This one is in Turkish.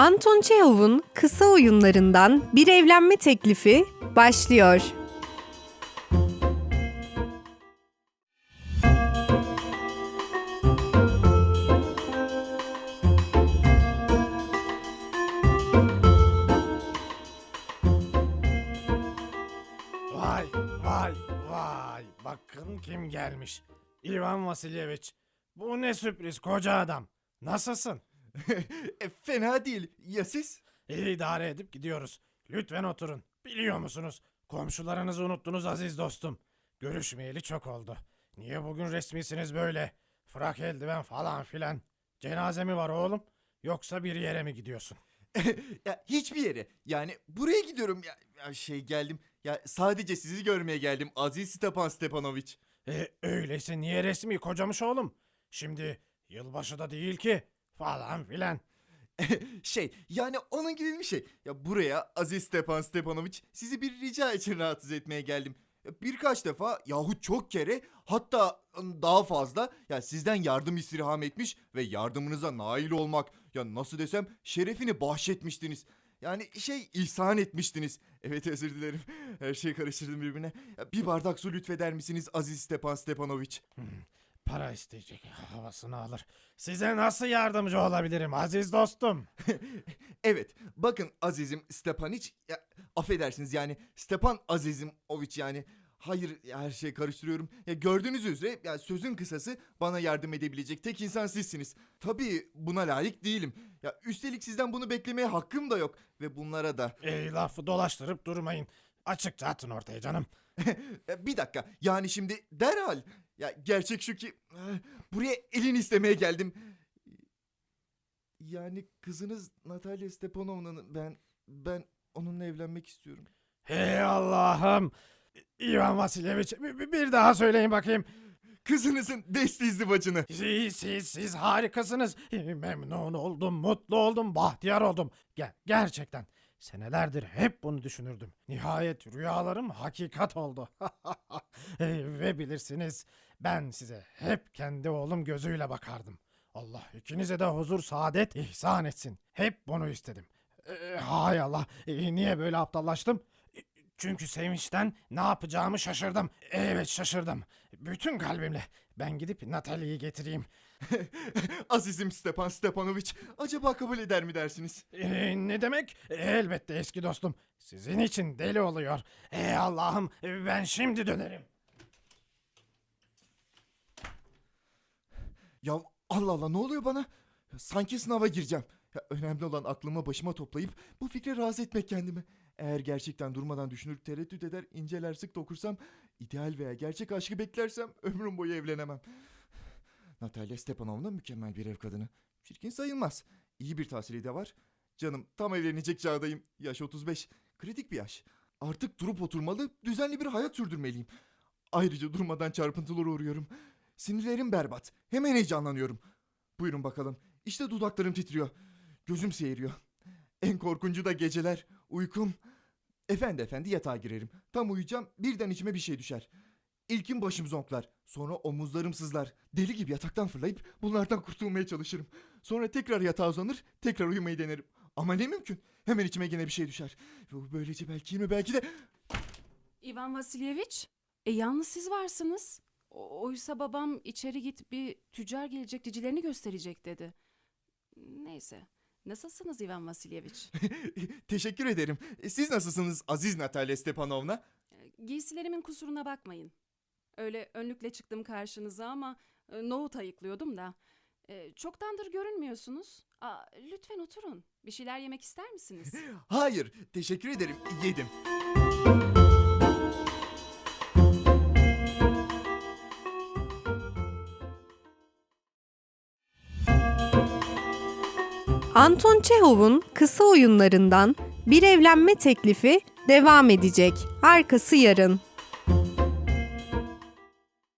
Anton Çehov'un kısa oyunlarından bir evlenme teklifi başlıyor. Vay vay vay. Bakın kim gelmiş. İvan Vasilyeviç. Bu ne sürpriz koca adam. Nasılsın? E, fena değil. Ya siz? İyi idare edip gidiyoruz. Lütfen oturun. Biliyor musunuz? Komşularınızı unuttunuz aziz dostum. Görüşmeyeli çok oldu. Niye bugün resmisiniz böyle? Frak eldiven falan filan. Cenaze mi var oğlum? Yoksa bir yere mi gidiyorsun? ya hiçbir yere. Yani buraya gidiyorum. Ya, ya şey geldim. Ya sadece sizi görmeye geldim. Aziz Stepan Stepanoviç. E, öyleyse niye resmi kocamış oğlum? Şimdi yılbaşı da değil ki. Falan filan. şey yani onun gibi bir şey. Ya buraya Aziz Stepan Stepanoviç sizi bir rica için rahatsız etmeye geldim. Birkaç defa yahut çok kere hatta daha fazla ya sizden yardım istirham etmiş ve yardımınıza nail olmak ya nasıl desem şerefini bahşetmiştiniz. Yani şey ihsan etmiştiniz. Evet özür dilerim. Her şeyi karıştırdım birbirine. Ya bir bardak su lütfeder misiniz Aziz Stepan Stepanoviç? Para isteyecek havasını alır. Size nasıl yardımcı olabilirim aziz dostum? Evet. Bakın Azizim Stepaniç ya, affedersiniz yani Stepan Azizim Oviç yani Hayır ya, her şeyi karıştırıyorum. Ya gördüğünüz üzere ya sözün kısası bana yardım edebilecek tek insan sizsiniz. Tabii buna layık değilim. Ya üstelik sizden bunu beklemeye hakkım da yok ve bunlara da Ey lafı dolaştırıp durmayın. Açıkça atın ortaya canım. Bir dakika yani şimdi derhal ya gerçek şu ki eh, buraya elini istemeye geldim. Yani kızınız Natalya Stepanovna'nın ben ben onunla evlenmek istiyorum. Hey Allah'ım. İvan Vasilyeviç bir daha söyleyin bakayım. Kızınızın desti izdivacını. Siz, siz, siz harikasınız. Memnun oldum, mutlu oldum, bahtiyar oldum. Ger gerçekten. Senelerdir hep bunu düşünürdüm. Nihayet rüyalarım hakikat oldu. Ve bilirsiniz ben size hep kendi oğlum gözüyle bakardım. Allah ikinize de huzur, saadet ihsan etsin. Hep bunu istedim. Ee, hay Allah, ee, niye böyle aptallaştım? E, Çünkü sevinçten ne yapacağımı şaşırdım. Evet şaşırdım. Bütün kalbimle. Ben gidip Natalya'yı getireyim. Azizim Stepan Stepanoviç acaba kabul eder mi dersiniz? Ee, ne demek? Elbette eski dostum. Sizin için deli oluyor. Ey Allah'ım ben şimdi dönerim. Ya Allah Allah ne oluyor bana? Sanki sınava gireceğim. Ya önemli olan aklımı başıma toplayıp bu fikre razı etmek kendime. Eğer gerçekten durmadan düşünür, tereddüt eder, inceler, sık dokursam, ideal veya gerçek aşkı beklersem ömrüm boyu evlenemem. Natalya Stepanovna mükemmel bir ev kadını. Çirkin sayılmaz. İyi bir tahsili de var. Canım tam evlenecek çağdayım. Yaş 35. Kritik bir yaş. Artık durup oturmalı, düzenli bir hayat sürdürmeliyim. Ayrıca durmadan çarpıntılara uğruyorum. Sinirlerim berbat. Hemen heyecanlanıyorum. Buyurun bakalım. İşte dudaklarım titriyor. Gözüm seyiriyor. En korkuncu da geceler. Uykum. Efendi efendi yatağa girerim. Tam uyuyacağım birden içime bir şey düşer. İlkin başım zonklar. Sonra omuzlarım sızlar. Deli gibi yataktan fırlayıp bunlardan kurtulmaya çalışırım. Sonra tekrar yatağa uzanır, tekrar uyumayı denerim. Ama ne mümkün. Hemen içime gene bir şey düşer. Böylece belki yirmi belki de... İvan Vasilyeviç, e yalnız siz varsınız. Oysa babam içeri git bir tüccar gelecek dicilerini gösterecek dedi. Neyse. Nasılsınız İvan Vasilyeviç? Teşekkür ederim. Siz nasılsınız Aziz Natalya Stepanovna? E, Giysilerimin kusuruna bakmayın. Öyle önlükle çıktım karşınıza ama e, nohut ayıklıyordum da. E, çoktandır görünmüyorsunuz. Aa, lütfen oturun. Bir şeyler yemek ister misiniz? Hayır, teşekkür ederim. Yedim. Anton Çehov'un kısa oyunlarından bir evlenme teklifi devam edecek. Arkası yarın.